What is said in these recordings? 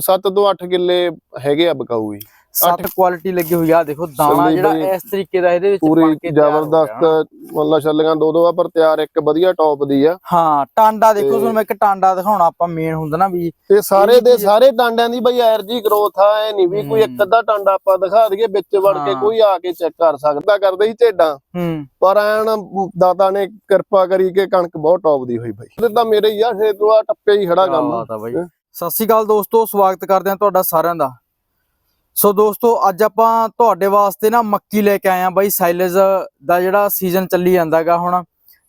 7 ਤੋਂ 8 ਕਿੱਲੇ ਹੈਗੇ ਆ ਬਕਾਊ ਜੀ। ਸੱਤ ਕੁਆਲਿਟੀ ਲੱਗੀ ਹੋਈ ਆ। ਦੇਖੋ ਦਾਣਾ ਜਿਹੜਾ ਇਸ ਤਰੀਕੇ ਦਾ ਇਹਦੇ ਵਿੱਚ ਪੂਰੀ। ਜ਼ਬਰਦਸਤ ਮੱਲਾ ਛੱਲੀਆਂ ਦੋ ਦੋ ਆ ਪਰ ਤਿਆਰ ਇੱਕ ਵਧੀਆ ਟੌਪ ਦੀ ਆ। ਹਾਂ ਟਾਂਡਾ ਦੇਖੋ ਤੇ- ਤੁਹਾਨੂੰ ਮੈਂ ਇੱਕ ਟਾਂਡਾ ਦਿਖਾਉਣਾ ਆਪਾਂ ਮੇਨ ਹੁੰਦਾ ਨਾ ਵੀ ਤੇ ਸਾਰੇ ਦੇ ਸਾਰੇ ਟਾਂਡਿਆਂ ਦੀ ਬਈ ਐਰਜੀ ਗਰੋਥ ਆ ਐ ਨਹੀਂ ਵੀ ਕੋਈ ਇੱਕ। ਅੱਧਾ ਟਾਂਡਾ ਆਪਾਂ ਦਿਖਾ ਦਈਏ ਵਿੱਚ ਵੜ ਕੇ। ਕੋਈ ਆ ਕੇ ਚੈੱਕ ਕਰ ਸਕਦਾ। ਕਰਦੇ ਹੀ ਝੇਡਾਂ ਹੂੰ। ਪਰ ਐਨ ਦਾਤਾ ਨੇ ਕਿਰਪਾ ਕਰੀ ਕਿ ਕਣਕ ਬਹੁਤ ਟੌਪ ਦੀ ਹੋਈ ਬਈ। ਤਾਂ ਮੇਰੇ ਤੋਂ ਆ ਟੱਪੇ ਹੀ ਖੜਾ ਕੰਮ। ਆ ਬਾਈ। ਸਤਿ ਸ਼੍ਰੀ ਅਕਾਲ ਦੋਸਤੋ, ਸਵਾਗਤ ਕਰਦੇ ਹਾਂ ਤੁਹਾਡਾ ਸਾਰਿਆਂ ਦਾ। ਸੋ ਦੋਸਤੋ, ਅੱਜ ਆਪਾਂ ਤੁਹਾਡੇ ਵਾਸਤੇ ਨਾ ਮੱਕੀ ਲੈ ਕੇ ਆਏ ਆ ਬਾਈ ਸਾਈਲੇਜ ਦਾ ਜਿਹੜਾ ਸੀਜ਼ਨ ਚੱਲੀ ਜਾਂਦਾਗਾ ਹੁਣ।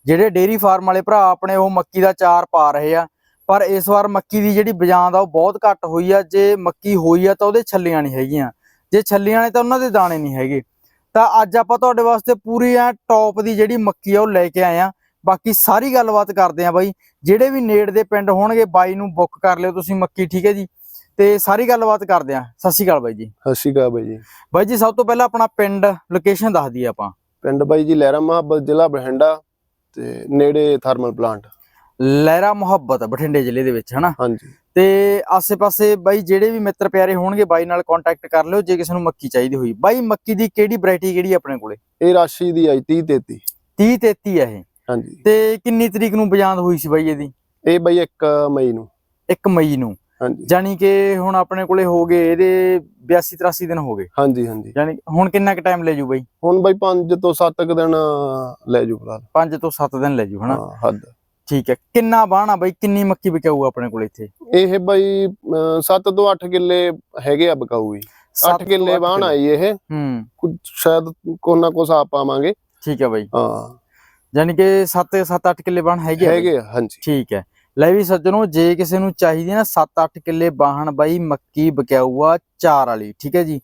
ਜਿਹੜੇ ਡੇਰੀ ਫਾਰਮ ਵਾਲੇ ਭਰਾ ਆਪਣੇ ਉਹ ਮੱਕੀ ਦਾ ਚਾਰ ਪਾ ਰਹੇ ਆ। ਪਰ ਇਸ ਵਾਰ ਮੱਕੀ ਦੀ ਜਿਹੜੀ ਬਜਾਂਦ ਆ, ਉਹ ਬਹੁਤ ਘੱਟ ਹੋਈ ਆ। ਜੇ ਮੱਕੀ ਹੋਈ ਆ, ਤਾਂ ਉਹਦੇ ਛੱਲੀਆਂ ਨਹੀਂ ਹੈਗੀਆਂ। ਜੇ ਛੱਲੀਆਂ ਨੇ, ਤਾਂ ਉਹਨਾਂ ਦੇ ਦਾਣੇ ਨਹੀਂ ਹੈਗੇ। ਤਾਂ ਅੱਜ ਆਪਾਂ ਤੁਹਾਡੇ ਵਾਸਤੇ ਪੂਰੀ ਐ ਟੌਪ ਦੀ ਜਿਹੜੀ ਮੱਕੀ ਆ, ਉਹ ਲੈ ਕੇ ਆਏ ਆ ਬਾਕੀ ਸਾਰੀ ਗੱਲਬਾਤ ਕਰਦੇ ਆ ਬਾਈ। ਜਿਹੜੇ ਵੀ ਨੇੜ ਦੇ ਪਿੰਡ ਹੋਣਗੇ ਬਾਈ ਨੂੰ ਬੁੱਕ ਕਰ ਲਿਓ ਤੁਸੀਂ ਮੱਕੀ ਠੀਕ ਹੈ ਜੀ? ਤੇ ਸਾਰੀ ਗੱਲਬਾਤ ਕਰਦੇ ਆ ਸਤਿ ਸ਼੍ਰੀ ਅਕਾਲ ਬਾਈ ਜੀ। ਸਤਿ ਸ਼੍ਰੀ ਅਕਾਲ ਬਾਈ ਜੀ। ਬਾਈ ਜੀ ਸਭ ਤੋਂ ਪਹਿਲਾਂ ਆਪਣਾ ਪਿੰਡ ਲੋਕੇਸ਼ਨ ਦੱਸ ਦਈਏ ਆਪਾਂ। ਪਿੰਡ ਬਾਈ ਜੀ ਲਹਿਰਾ ਮੁਹੱਬਤ ਜ਼ਿਲ੍ਹਾ ਬਠਿੰਡਾ ਤੇ ਨੇੜੇ ਥਰਮਲ ਪਲਾਂਟ। ਲਹਿਰਾ ਮੁਹੱਬਤ ਬਠਿੰਡੇ ਜ਼ਿਲ੍ਹੇ ਦੇ ਵਿੱਚ ਹਨਾ? ਹਾਂਜੀ। ਤੇ ਆਸੇ-ਪਾਸੇ ਬਾਈ ਜਿਹੜੇ ਵੀ ਮਿੱਤਰ ਪਿਆਰੇ ਹੋਣਗੇ ਬਾਈ ਨਾਲ ਕੰਟੈਕਟ ਕਰ ਲਿਓ ਜੇ ਕਿਸੇ ਨੂੰ ਮੱਕੀ ਚਾਹੀਦੀ ਹੋਈ। ਬਾਈ ਮੱਕੀ ਦੀ ਕਿਹੜੀ ਵੈਰਾਈਟੀ ਕਿਹੜੀ ਆਪਣੇ ਕੋਲੇ? ਇਹ ਰਾਸ਼ੀ ਦੀ ਆਈ 30 33 30 33 ਆ ਇਹ। ਹਾਂਜੀ। ਤੇ ਕਿੰਨੀ ਤਰੀਕ ਨੂੰ ਬਜਾਂਦ ਹੋਈ ਸੀ ਬਾਈ ਇਹਦੀ? ਇਹ ਬਾਈ 1 ਮਈ ਨੂੰ। 1 ਮਈ ਨੂੰ। ਹਾਂਜੀ। ਜਾਨੀ ਕਿ ਹੁਣ ਆਪਣੇ ਕੋਲੇ ਹੋ ਗਏ ਇਹਦੇ 82 83 ਦਿਨ ਹੋ ਗਏ। ਹਾਂਜੀ ਹਾਂਜੀ। ਜਾਨੀ ਹੁਣ ਕਿੰਨਾ ਕੁ ਟਾਈਮ ਲੈ ਜੂ ਬਾਈ? ਹੁਣ ਬਾਈ 5 ਤੋਂ 7 ਦਿਨ ਲੈ ਜੂ ਫਿਲਹਾਲ। 5 ਤੋਂ 7 ਦਿਨ ਲੈ ਜੂ ਹਨਾ? ਹਾਂ ਹੱਦ। ਠੀਕ ਹੈ। ਕਿੰਨਾ ਬਾਣਾ ਬਾਈ? ਕਿੰਨੀ ਮੱਕੀ ਵਿਕਾਊ ਆਪਣੇ ਕੋਲ ਇੱਥੇ? ਇਹ ਬਾਈ 7 ਤੋਂ 8 ਕਿੱਲੇ ਹੈਗੇ ਆ ਬਕਾਊ ਜੀ। 8 ਤੋਂ ਕਿੱਲੇ ਬਾਣ ਆਈ ਇਹ। ਹੂੰ। ਕੁਝ ਸ਼ਾਇਦ ਕੋਨਾ ਕੋ ਸਾਪ ਪਾਵਾਂਗੇ। ਠੀਕ ਹੈ ਬਾਈ। ਹਾਂ। ਯਾਨੀ ਕਿ 7 7 8 ਕਿੱਲੇ ਬਾਣ ਹੈਗੇ? ਹੈਗੇ ਹਾਂਜੀ। ਠੀਕ ਹੈ। ਲੈ ਵੀ ਸੱਜਣੋ ਜੇ ਕਿਸੇ ਨੂੰ ਚਾਹੀਦੀ ਨਾ 7-8 ਕਿੱਲੇ ਬਾਹਣ ਬਾਈ ਮੱਕੀ ਬਕਿਆਊ ਆ ਚਾਰ ਵਾਲੀ ਠੀਕ ਹੈ ਜੀ।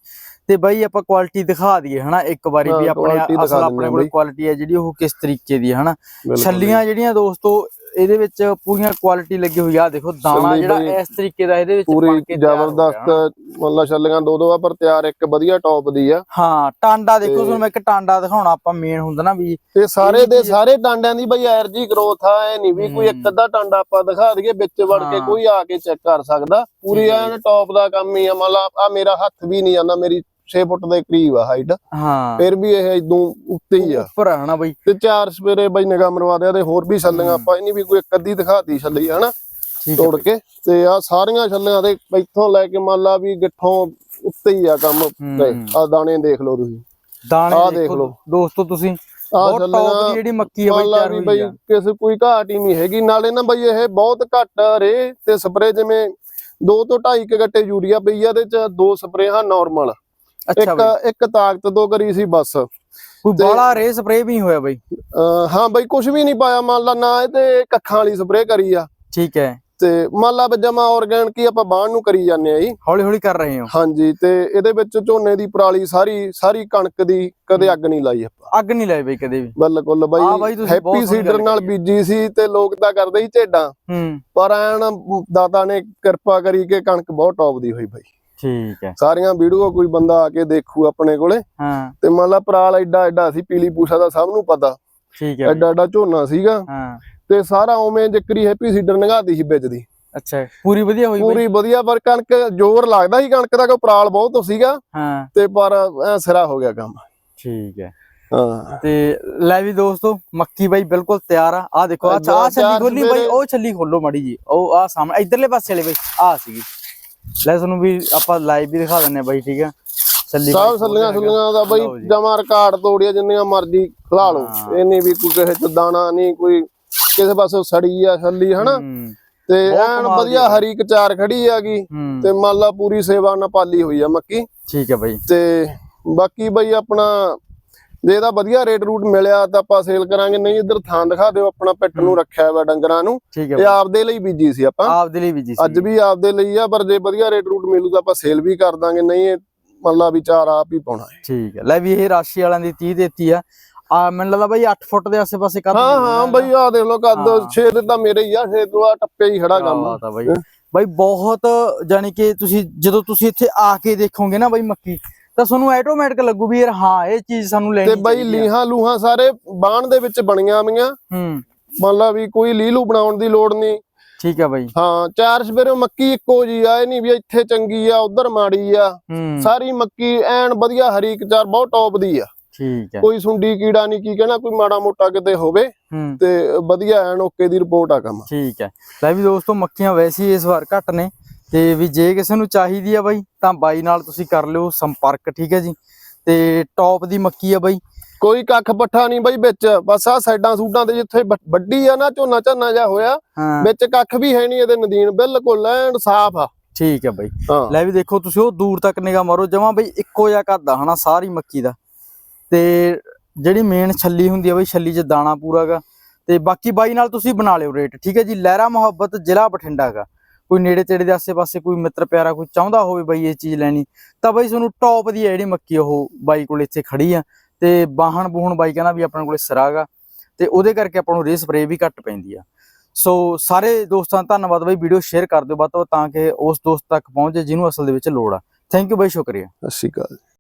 ਤੇ ਬਾਈ ਆਪਾਂ ਕੁਆਲਿਟੀ ਦਿਖਾ ਦਈਏ ਹਨਾ? ਇੱਕ ਵਾਰੀ ਵੀ ਆਪਣੇ ਅਸਲ ਆਪਣੇ ਕੋਲ। ਕੁਆਲਿਟੀ ਹੈ ਜਿਹੜੀ ਉਹ ਕਿਸ ਤਰੀਕੇ ਦੀ ਹੈ ਹਨਾ? ਛੱਲੀਆਂ ਜਿਹੜੀਆਂ ਦੋਸਤੋ ਇਹਦੇ ਵਿੱਚ ਪੂਰੀਆਂ ਕੁਆਲਿਟੀ ਲੱਗੀ ਹੋਈ ਆ ਦੇਖੋ ਦਾਣਾ ਜਿਹੜਾ ਇਸ ਤਰੀਕੇ ਦਾ ਇਹਦੇ ਵਿੱਚ ਪੂਰੀ। ਜ਼ਬਰਦਸਤ ਮੱਲਾ ਛੱਲੀਆਂ ਦੋ ਦੋ ਆ ਪਰ ਤਿਆਰ ਇੱਕ ਵਧੀਆ ਟੌਪ ਦੀ ਆ ਹਾਂ ਟਾਂਡਾ ਦੇਖੋ ਤੁਹਾਨੂੰ ਮੈਂ ਇੱਕ ਟਾਂਡਾ ਦਿਖਾਉਣਾ ਆਪਾਂ ਮੇਨ ਹੁੰਦਾ ਨਾ ਵੀ ਤੇ ਸਾਰੇ ਦੇ ਸਾਰੇ ਟਾਂਡਿਆਂ ਦੀ ਬਈ ਐਰਜੀ ਗਰੋਥ ਆ ਐ ਨਹੀਂ ਵੀ ਕੋਈ ਇੱਕ। ਅੱਧਾ ਟਾਂਡਾ ਆਪਾਂ ਦਿਖਾ ਦਈਏ ਵਿੱਚ ਵੜ ਕੇ। ਕੋਈ ਆ ਕੇ ਚੈੱਕ ਕਰ ਸਕਦਾ ਪੂਰੀ ਐਨ ਟੌਪ ਦਾ ਕੰਮ ਹੀ ਆ ਮੰਨ ਲਾ ਆ ਮੇਰਾ ਹੱਥ ਵੀ ਨਹੀਂ ਜਾਂਦਾ ਮੇਰੀ 6 ਫੁੱਟ ਦੇ ਕਰੀਬ ਆ ਹਾਈਟ ਹਾਂ। ਫਿਰ ਵੀ ਇਹ ਇਦੋਂ ਉੱਤੇ ਹੀ ਆ। ਉੱਪਰ ਆ ਹਨਾ ਬਾਈ। ਤੇ ਚਾਰ ਸਵੇਰੇ ਬਈ ਨਿਗਾਹ ਮਰਵਾ ਦਿਆ ਤੇ ਹੋਰ ਵੀ ਛੱਲੀਆਂ। ਆਪਾਂ ਇਹ ਨਹੀਂ ਵੀ ਕੋਈ ਇੱਕ ਅੱਧੀ ਦਿਖਾਤੀ ਛੱਲੀ ਹਨਾ? ਤੋੜ ਕੇ। ਤੇ ਆ ਸਾਰੀਆਂ ਛੱਲੀਆਂ ਤੇ ਇੱਥੋਂ ਲੈ ਕੇ ਮੰਨ ਲਾ ਵੀ ਗਿੱਠੋਂ ਉੱਤੇ ਹੀ ਆ ਕੰਮ। ਆ ਦਾਣੇ ਦੇਖ ਲਓ ਤੁਸੀਂ। ਦਾਣੇ ਦੇਖੋ ਲਓ। ਦੋਸਤੋ ਤੁਸੀਂ। ਆ ਬਹੁਤ ਟੌਪ ਦੀ ਛੱਲੀਆਂ ਜਿਹੜੀ ਮੱਕੀ ਆ ਬਾਈ ਤਿਆਰ ਹੋਈ ਬਈ ਆ। ਕਿਸੇ ਕੋਈ ਘਾਟ ਹੀ ਨਹੀਂ ਹੈਗੀ। ਨਾਲੇ ਨਾ ਬਈ ਇਹ ਬਹੁਤ ਘੱਟ ਰੇ ਤੇ ਸਪਰੇ ਜਿਵੇਂ 2 ਤੋਂ 2.5 ਗੱਟੇ ਯੂਰੀਆ ਪਈ ਆ ਇਹਦੇ ਚ ਦੋ ਸਪਰੇਹਾਂ ਨਾਰਮਲ ਅੱਛਾ ਇੱਕ ਇੱਕ ਤਾਕਤ ਤੋਂ ਕਰੀ ਸੀ ਬਸ। ਕੋਈ ਬਾਲਾ ਰੇ ਸਪਰੇ ਵੀ ਹੋਇਆ ਬਾਈ। ਹਾਂ ਬਈ ਕੁਝ ਵੀ ਨਹੀਂ ਪਾਇਆ। ਮੰਨ ਲਾ ਨਾ ਇਹ ਤੇ ਕੱਖਾਂ ਵਾਲੀ ਸਪਰੇ ਕਰੀ ਆ। ਠੀਕ ਹੈ। ਤੇ ਮੰਨ ਲਾ ਜਮਾ ਆਰਗੈਨਿਕ ਹੀ ਆਪਾਂ ਬਾਣ ਨੂੰ ਕਰੀ ਜਾਂਦੇ ਆ ਜੀ। ਹੌਲੀ ਹੌਲੀ ਕਰ ਰਹੇ ਹੋ। ਹਾਂਜੀ ਤੇ ਇਹਦੇ ਵਿੱਚ ਝੋਨੇ ਦੀ ਪਰਾਲੀ ਸਾਰੀ ਸਾਰੀ ਕਣਕ ਦੀ ਕਦੇ ਅੱਗ ਨਹੀਂ ਲਾਈ ਆਪਾਂ। ਅੱਗ ਨਹੀਂ ਲਾਈ ਬਾਈ ਕਦੇ ਵੀ। ਬਿਲਕੁਲ ਬਾਈ ਹੈਪੀ ਸੀਡਰ ਨਾਲ ਬੀਜੀ ਸੀ ਤੇ ਲੋਕ ਤਾਂ ਕਰਦੇ ਹੀ ਝੇਡਾਂ। ਹੂੰ। ਪਰ ਐਨ ਦਾਤਾ ਨੇ ਕਿਰਪਾ ਕਰੀ ਕਿ ਕਣਕ ਬਹੁਤ ਟੌਪ ਦੀ ਹੋਈ ਬਈ। ਠੀਕ ਹੈ। ਸਾਰੀਆਂ ਵੀਡੀਓ ਕੋਈ ਬੰਦਾ ਆ ਕੇ ਦੇਖੂ ਆਪਣੇ ਕੋਲੇ। ਹਾਂ। ਤੇ ਮੰਨ ਲਾ ਪਰਾਲ ਐਡਾ ਐਡਾ ਸੀ ਪੀਲੀ ਪੂਛਾ ਦਾ ਸਭ ਨੂੰ ਪਤਾ। ਠੀਕ ਹੈ। ਐਡਾ ਐਡਾ ਝੋਨਾ ਸੀਗਾ। ਹਾਂ। ਤੇ ਸਾਰਾ ਉਵੇਂ ਜਿਕਰੀ ਹੈਪੀ ਸੀਡਰ ਨਗਾਤੀ ਸੀ ਵਿੱਚ ਦੀ। ਅੱਛਾ ਪੂਰੀ ਵਧੀਆ ਹੋਈ ਪੂਰੀ ਵਧੀਆ ਪਰ ਕਣਕ ਜ਼ੋਰ ਲੱਗਦਾ ਸੀ ਕਣਕ ਦਾ ਕੋ ਪਰਾਲ ਬਹੁਤ ਸੀਗਾ। ਹਾਂ। ਤੇ ਪਰ ਐ ਸਿਰਾ ਹੋ ਗਿਆ ਕੰਮ। ਠੀਕ ਹੈ। ਹਾਂ। ਤੇ ਲੈ ਵੀ ਦੋਸਤੋ ਮੱਕੀ ਬਾਈ ਬਿਲਕੁਲ ਤਿਆਰ ਆ। ਆ ਦੇਖੋ ਆ ਛੱਲੀ ਖੋਲੀ ਬਾਈ ਉਹ ਛੱਲੀ ਖੋਲੋ ਮਾੜੀ ਜੀ ਉਹ ਆ ਸਾਹਮਣੇ ਇਧਰਲੇ ਪਾਸੇ ਵਾਲੇ ਬਾਈ ਆ ਸੀਗੀ। ਲੈ ਤੁਹਾਨੂੰ ਵੀ ਆਪਾਂ ਲਾਈਵ ਵੀ ਦਿਖਾ ਦਿੰਨੇ ਆ ਬਾਈ ਠੀਕ ਆ ਬਾਈ ਸਭ ਸੱਲੀਆਂ। ਸੁੱਲੀਆਂ ਦਾ ਬਈ। ਜਮਾ ਰਿਕਾਰਡ ਤੋੜਿਆ ਜਿੰਨੀਆਂ ਮਰਜ਼ੀ ਖਲਾ ਲਓ। ਇਹ ਨਹੀਂ ਵੀ ਕੋਈ ਕਿਸੇ ਚ ਦਾਣਾ ਨਹੀਂ ਕੋਈ ਕਿਸੇ ਪਾਸੋਂ ਸੜੀ ਆ ਛੱਲੀ ਹਨਾ ਤੇ ਐਨ ਵਧੀਆ ਆ। ਹਰੀ ਕਚਾਰ ਖੜੀ ਹੈਗੀ ਹੂੰ ਤੇ ਮੰਨ ਲਾ ਪੂਰੀ ਸੇਵਾ ਨਾਲ ਪਾਲੀ ਹੋਈ ਆ ਮੱਕੀ ਠੀਕ ਹੈ ਬਾਈ ਤੇ ਬਾਕੀ ਬਈ ਆਪਣਾ ਜੇ ਇਹਦਾ ਵਧੀਆ ਰੇਟ ਰੂਟ ਮਿਲਿਆ ਤਾਂ ਆਪਾਂ ਸੇਲ ਕਰਾਂਗੇ। ਨਹੀਂ ਇੱਧਰ ਥਾਂ ਦਿਖਾ ਦਿਓ ਆਪਣਾ ਪਿੱਟ ਨੂੰ ਰੱਖਿਆ ਹੋਇਆ ਡੰਗਰਾਂ ਨੂੰ। ਇਹ ਆਪਦੇ ਲਈ ਬੀਜੀ ਸੀ ਆਪਾਂ। ਆਪ ਦੇ ਲਈ ਵੀ ਜੀ ਅੱਜ ਵੀ ਆਪਦੇ ਲਈ ਆ ਪਰ ਜੇ ਵਧੀਆ ਰੇਟ ਰੂਟ ਮਿਲੂ ਤਾਂ ਆਪਾਂ ਸੇਲ ਵੀ ਕਰ ਦਾਂਗੇ। ਨਹੀਂ ਇਹ ਮੰਨ ਲਾ ਵੀ ਚਾਰ ਆਪ ਹੀ ਪਾਉਣਾ ਹੈ। ਠੀਕ ਹੈ। ਲੈ ਵੀ ਇਹ ਰਾਸ਼ੀ ਵਾਲਿਆਂ ਦੀ 30 ਦਿੱਤੀ ਆ। ਆ ਮੈਨੂੰ ਲੱਗਦਾ ਬਾਈ 8 ਫੁੱਟ ਦੇ ਆਸੇ-ਪਾਸੇ ਕਰ ਹਾਂ ਹਾਂ ਬਈ ਆ ਦੇਖ ਲਓ ਕੱਦ ਹਾਂ। 6 ਤੇ ਤਾਂ ਮੇਰੇ ਹੀ ਆ 6 ਤੋਂ ਆ ਟੱਪੇ ਹੀ ਖੜਾ ਕੰਮ। ਆ ਬਾਈ। ਬਾਈ ਬਹੁਤ ਜਾਨੀ ਕਿ ਤੁਸੀਂ ਜਦੋਂ ਤੁਸੀਂ ਇੱਥੇ ਆ ਕੇ ਦੇਖੋਗੇ ਨਾ ਬਾਈ ਮੱਕੀ ਤਾਂ ਤੁਹਾਨੂੰ ਆਟੋਮੈਟਿਕ ਲੱਗੂ ਵੀ ਯਾਰ ਹਾਂ ਇਹ ਚੀਜ਼ ਸਾਨੂੰ ਲੈਣੀ ਤੇ ਬਈ। ਲੀਹਾਂ ਲੂਹਾਂ ਸਾਰੇ ਬਾਣ ਦੇ ਵਿੱਚ ਬਣੀਆਂ ਵੀਆਂ ਹੂੰ। ਮੰਨ ਲਾ ਵੀ ਕੋਈ ਲੀਲੂ ਬਣਾਉਣ ਦੀ ਲੋੜ ਨਹੀਂ। ਠੀਕ ਆ ਬਾਈ। ਹਾਂ ਚਾਰ ਸਵੇਰੇ ਮੱਕੀ ਇੱਕੋ ਜੀ ਆ ਇਹ ਨਹੀਂ ਵੀ ਇੱਥੇ ਚੰਗੀ ਆ ਉਧਰ ਮਾੜੀ ਆ। ਹੂੰ। ਸਾਰੀ ਮੱਕੀ ਐਨ ਵਧੀਆ ਹਰੀਕ ਚਾਰ ਬਹੁਤ ਟੌਪ ਦੀ ਆ। ਠੀਕ ਹੈ ਕੋਈ ਸੁੰਡੀ ਕੀੜਾ ਨਹੀਂ ਕੀ ਕਹਿਣਾ ਕੋਈ ਮਾੜਾ ਮੋਟਾ ਕਿਤੇ ਹੋਵੇ ਤੇ ਵਧੀਆ ਐਨ ਓਕੇ ਦੀ ਰਿਪੋਰਟ ਆ ਕੰਮ। ਠੀਕ ਹੈ ਲੈ ਵੀ ਦੋਸਤੋ ਮੱਖੀਆਂ ਵੈਸੇ ਇਸ ਵਾਰ ਘੱਟ ਨੇ। ਤੇ ਵੀ ਜੇ ਕਿਸੇ ਨੂੰ ਚਾਹੀਦੀ ਆ ਬਾਈ ਤਾਂ ਬਾਈ ਨਾਲ ਤੁਸੀਂ ਕਰ ਲਿਓ ਸੰਪਰਕ ਠੀਕ ਹੈ ਜੀ। ਤੇ ਟੌਪ ਦੀ ਮੱਕੀ ਆ ਬਾਈ। ਕੋਈ ਕੱਖ ਪੱਠਾ ਨਹੀਂ ਬਈ ਵਿੱਚ ਬਸ ਆ ਸਾਈਡਾਂ ਸੂਡਾਂ ਤੇ ਜਿੱਥੇ ਵੱਡੀ ਆ ਨਾ ਝੋਨਾ ਝੰਨਾ ਜਿਹਾ ਹੋਇਆ ਵਿੱਚ ਕੱਖ ਵੀ ਹੈ ਨਹੀਂ ਇਹਦੇ ਨਦੀਨ ਬਿਲਕੁਲ ਐਨ ਸਾਫ਼ ਆ। ਠੀਕ ਹੈ ਬਾਈ। ਲੈ ਵੀ ਦੇਖੋ ਤੁਸੀਂ ਉਹ ਦੂਰ ਤੱਕ ਨਿਗਾਹ ਮਾਰੋ ਜਮਾ ਬਈ ਇੱਕੋ ਜਿਹਾ ਕਰਦਾ ਹਨਾ ਸਾਰੀ ਮੱਕੀ ਦਾ। ਤੇ ਜਿਹੜੀ ਮੇਨ ਛੱਲੀ ਹੁੰਦੀ ਆ ਬਈ ਛੱਲੀ 'ਚ ਦਾਣਾ ਪੂਰਾਗਾ ਤੇ ਬਾਕੀ ਬਾਈ ਨਾਲ ਤੁਸੀਂ ਬਣਾ ਲਿਓ ਰੇਟ ਠੀਕ ਹੈ ਜੀ। ਲਹਿਰਾ ਮੁਹੱਬਤ ਜ਼ਿਲ੍ਹਾ ਬਠਿੰਡਾ ਗਾ। ਕੋਈ ਨੇੜੇ ਤੇੜੇ ਦੇ ਆਸੇ-ਪਾਸੇ ਕੋਈ ਮਿੱਤਰ ਪਿਆਰਾ ਕੋਈ ਚਾਹੁੰਦਾ ਹੋਵੇ ਬਾਈ ਇਹ ਚੀਜ਼ ਲੈਣੀ, ਤਾਂ ਬਾਈ ਤੁਹਾਨੂੰ ਟੌਪ ਦੀ ਹੈ ਜਿਹੜੀ ਮੱਕੀ ਉਹ ਬਾਈ ਕੋਲ ਇੱਥੇ ਖੜੀ ਆ ਤੇ ਬਾਹਣ ਬੂਹਣ ਬਾਈ ਕਹਿੰਦਾ ਵੀ ਆਪਣੇ ਕੋਲੇ ਸਰਾਗਾ ਤੇ ਉਹਦੇ ਕਰਕੇ ਆਪਾਂ ਨੂੰ ਰੇ ਸਪਰੇ ਵੀ ਘੱਟ ਪੈਂਦੀ ਆ। ਸੋ ਸਾਰੇ ਦੋਸਤਾਂ ਦਾ ਧੰਨਵਾਦ ਬਾਈ, ਵੀਡੀਓ ਸ਼ੇਅਰ ਕਰ ਦਿਓ ਵੱਧ ਤੋਂ ਵੱਧ ਤਾਂ ਕਿ ਉਸ ਦੋਸਤ ਤੱਕ ਪਹੁੰਚੇ ਜਿਹਨੂੰ ਅਸਲ ਦੇ ਵਿੱਚ ਲੋੜ ਆ। ਥੈਂਕ ਯੂ ਬਾਈ, ਸ਼ੁਕਰੀਆ। ਸਤਿ ਸ਼੍ਰੀ ਅਕਾਲ।